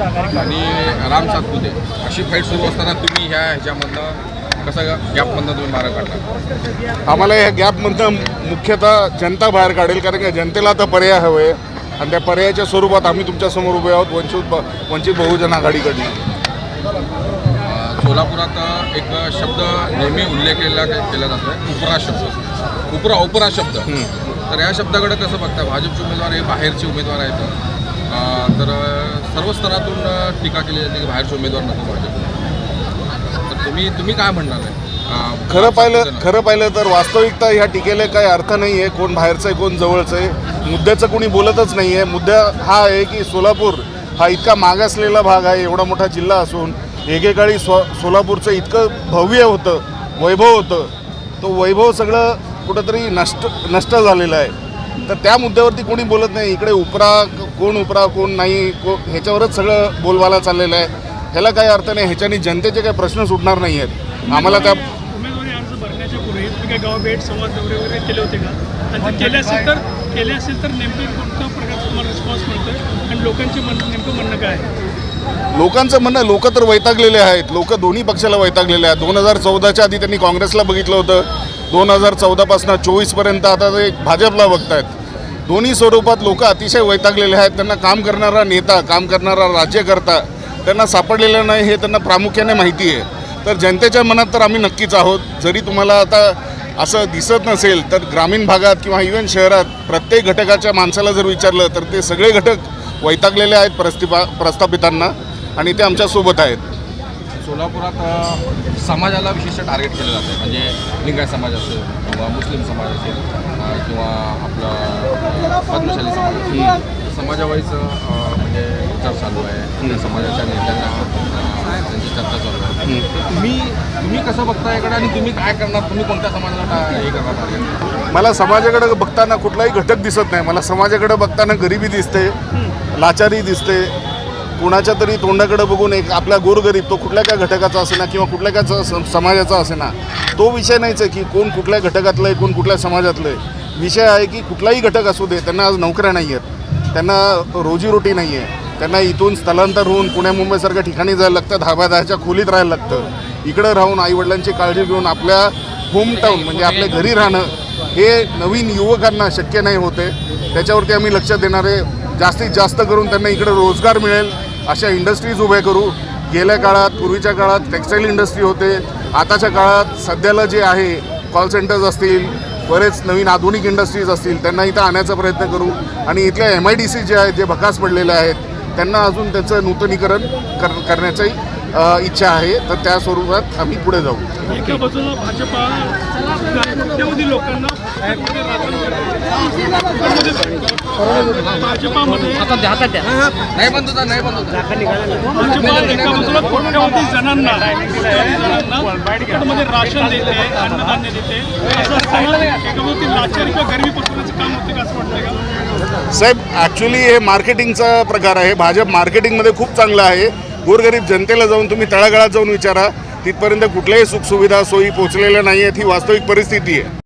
आणि राम सातपुते अशी फाईट सुरू असताना तुम्ही ह्या ह्याच्यामधनं कसं गॅपमधनं तुम्ही मार्ग काढला आम्हाला या गॅपमधनं मुख्यतः जनता बाहेर काढेल कारण का जनतेला आता पर्याय हवे आणि त्या पर्यायाच्या स्वरूपात आम्ही तुमच्यासमोर उभे आहोत वंचित वंचित बहुजन आघाडीकडनं. सोलापुरात एक शब्द नेहमी उल्लेख केला केला जातो उपरा शब्द. उपरा उपरा शब्द. तर या शब्दाकडे कसं बघता? भाजपचे उमेदवार हे बाहेरचे उमेदवार आहेत. तर सर्व स्तरातून टीका केली जाते की बाहेरचे उमेदवार नको भाजप तर तुम्ही तुम्ही काय म्हणणार आहे? खरं पाहिलं? खरं पाहिलं तर वास्तविकता ह्या टीकेला काही अर्थ नाही आहे कोण बाहेरचं आहे कोण जवळचं आहे. मुद्द्याचं कोणी बोलतच नाही आहे मुद्दा हा आहे की सोलापूर हा इतका मागासलेला भाग आहे एवढा मोठा जिल्हा असून एकेकाळी स्व सोलापूरचं इतकं भव्य होतं वैभव होतं. तो वैभव सगळं कुठंतरी नष्ट नष्ट झालेलं आहे. तर त्या मुद्द्यावरती कोणी बोलत नाही. इकडे उपरा कोण उपरा कोण नाही को ह्याच्यावरच सगळं बोलवाला चाललेलं आहे. ह्याला काही अर्थ नाही. ह्याच्यानी जनतेचे काही प्रश्न सुटणार नाही आहेत. आम्हाला त्या उमेदवारी अर्ज भरण्याच्या पूर्वी तुम्ही काय गाव भेट संवाद दौरे वगैरे केले होते का? आणि ते केले असेल तर केले असेल तर नेमकं कोणत्या प्रकारचा तुम्हाला रिस्पॉन्स मिळतोय? आणि लोकांचे म्हण नेमकं म्हणणं काय आहे? लोकांचं म्हणणं लोक तर वैतागलेले आहेत. लोक दोन्ही पक्षाला वैतागलेले आहेत. दोन हजार चौदाच्या आधी त्यांनी काँग्रेसला बघितलं होतं. दोन हजार चौदापासनं चोवीसपर्यंत आता ते भाजपला बघतायत. दोन्ही स्वरूपात लोक अतिशय वैतागलेले आहेत. त्यांना काम करणारा नेता काम करणारा राज्यकर्ता त्यांना सापडलेलं नाही हे त्यांना प्रामुख्याने माहिती आहे. तर जनतेच्या मनात तर आम्ही नक्कीच आहोत. जरी तुम्हाला आता असं दिसत नसेल तर ग्रामीण भागात किंवा इव्हन शहरात प्रत्येक घटकाच्या माणसाला जर विचारलं तर ते सगळे घटक वैतागलेले आहेत प्रस्थिपा प्रस्थापितांना आणि ते आमच्यासोबत आहेत. सोलापुरात समाजाला विशिष्ट टार्गेट केलं जातं म्हणजे लिंगायत समाज असेल किंवा मुस्लिम समाज असेल किंवा आपला पद्मशाली समाज असेल समाजावाईज म्हणजे विचार चालू आहे. त्या समाजाच्या नेत्यांना त्यांची चर्चा चालू आहे. तुम्ही तुम्ही कसं बघता याकडे आणि तुम्ही काय करणार? तुम्ही कोणत्या समाजाला हे करणार टार्गेट मला समाजाकडे बघताना कुठलाही घटक दिसत नाही. मला समाजाकडे बघताना गरिबी दिसते लाचारी दिसते कुणाच्या तरी तोंडाकडे बघून एक आपला गोरगरीब तो कुठल्या काय घटकाचा असेना किंवा कुठल्या काय स- समाजाचा असेना तो विषय नाहीच आहे की कोण कुठल्या घटकातलं आहे कोण कुठल्या समाजातलं आहे. विषय आहे की कुठलाही घटक असू दे त्यांना आज नोकऱ्या नाही आहेत त्यांना रोजीरोटी नाही आहे त्यांना इथून स्थलांतर होऊन पुणे मुंबईसारख्या ठिकाणी जायला लागतं धाब्या दहाच्या खोलीत राहायला लागतं. इकडं राहून आईवडिलांची काळजी घेऊन आपल्या होमटाऊन म्हणजे आपल्या घरी राहणं हे नवीन युवकांना शक्य नाही होते. त्याच्यावरती आम्ही लक्ष देणारे जास्तीत जास्त करून त्यांना इकडे रोजगार मिळेल. अशा इंडस्ट्रीज उभ्या करू. गेल्या काळात पूर्वीच्या काळात टेक्स्टाईल इंडस्ट्री होते. आताच्या काळात सध्याला जे आहे कॉल सेंटर्स असतील बरेच नवीन आधुनिक इंडस्ट्रीज असतील त्यांना इथं आणण्याचा प्रयत्न करू. आणि इथल्या एम आय डी सी जे आहेत जे भकास पडलेले आहेत त्यांना अजून त्याचं नूतनीकरण कर करण्याची इच्छा आहे. तर त्या स्वरूपात आम्ही पुढे जाऊ. एका बाजूला भाजपा लोकांना भाजपामध्ये नाही बंद होता नाही बंद होता भाजपा एका बाजूला कोट्यवधी जणांना कोट्यवधी राशन देते अन्नधान्य देते असं असताना एका बाजूला लाचारी किंवा गरिबी पसरवण्याचं काम होते का असं वाटतंय का साहेब ॲक्च्युली हे मार्केटिंगचा प्रकार आहे. भाजप मार्केटिंगमध्ये खूप चांगलं आहे. गोरगरीब जनतेला जाऊन तुम्ही तळागाळात जाऊन विचारा. तिथपर्यंत कुठल्याही सुखसुविधा सोयी पोचलेल्या नाही आहेत ही वास्तविक परिस्थिती आहे.